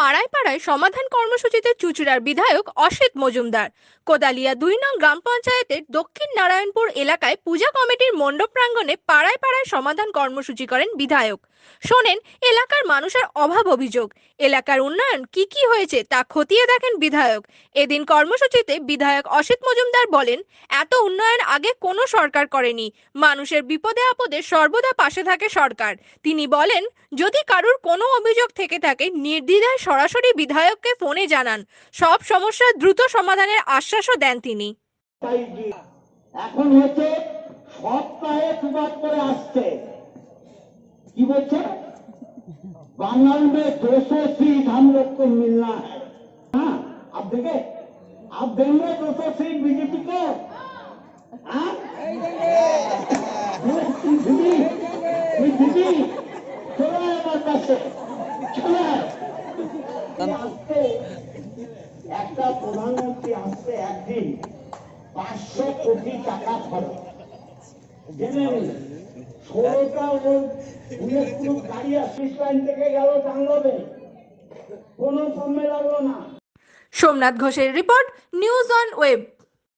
পাড়ায় পাড়ায় সমাধান কর্মসূচিতে চুচুড়ার বিধায়ক অসিত মজুমদার। কোদালিয়া দুই নং গ্রাম পঞ্চায়েতের দক্ষিণ নারায়ণপুর এলাকায় পূজা কমিটির মণ্ডপ প্রাঙ্গণে পাড়ায় পাড়ায় সমাধান কর্মসূচি করেন বিধায়ক। শোনেন, এলাকার মানুষের অভাব অভিযোগ। এলাকার উন্নয়ন কি কি হয়েছে তা খতিয়ে দেখেন বিধায়ক। এদিন কর্মসূচিতে বিধায়ক অসিত মজুমদার বলেন, এত উন্নয়ন আগে কোনো সরকার করেনি। মানুষের বিপদে আপদে সর্বদা পাশে থাকে সরকার। তিনি বলেন, যদি কারুর কোনো অভিযোগ থেকে থাকে, নির্দ্বিধায় সরাসরি বিধায়ককে ফোনে জানান। সব সমস্যার দ্রুত সমাধানের আশ্বাসও দেন তিনি। এখন হচ্ছে সপ্তাহে দুবার করে আসছে। কি বলছে? বাঙাল মে দোষো মিলনা হ্যাঁ আপ দেখে? আপ দোষো বিজেপি হ্যাঁ? দিদি, চলে আমার কাছে। চলে। একটা প্রধানমন্ত্রী আসছে একদিন পাঁচশো কোটি টাকা খরচ। ষোলোটা ওর গাড়ি আসিস লাইন থেকে গেল টাঙ্গবে কোনো কমে লাগল না। সোমনাথ ঘোষের রিপোর্ট নিউজ অন ওয়েব।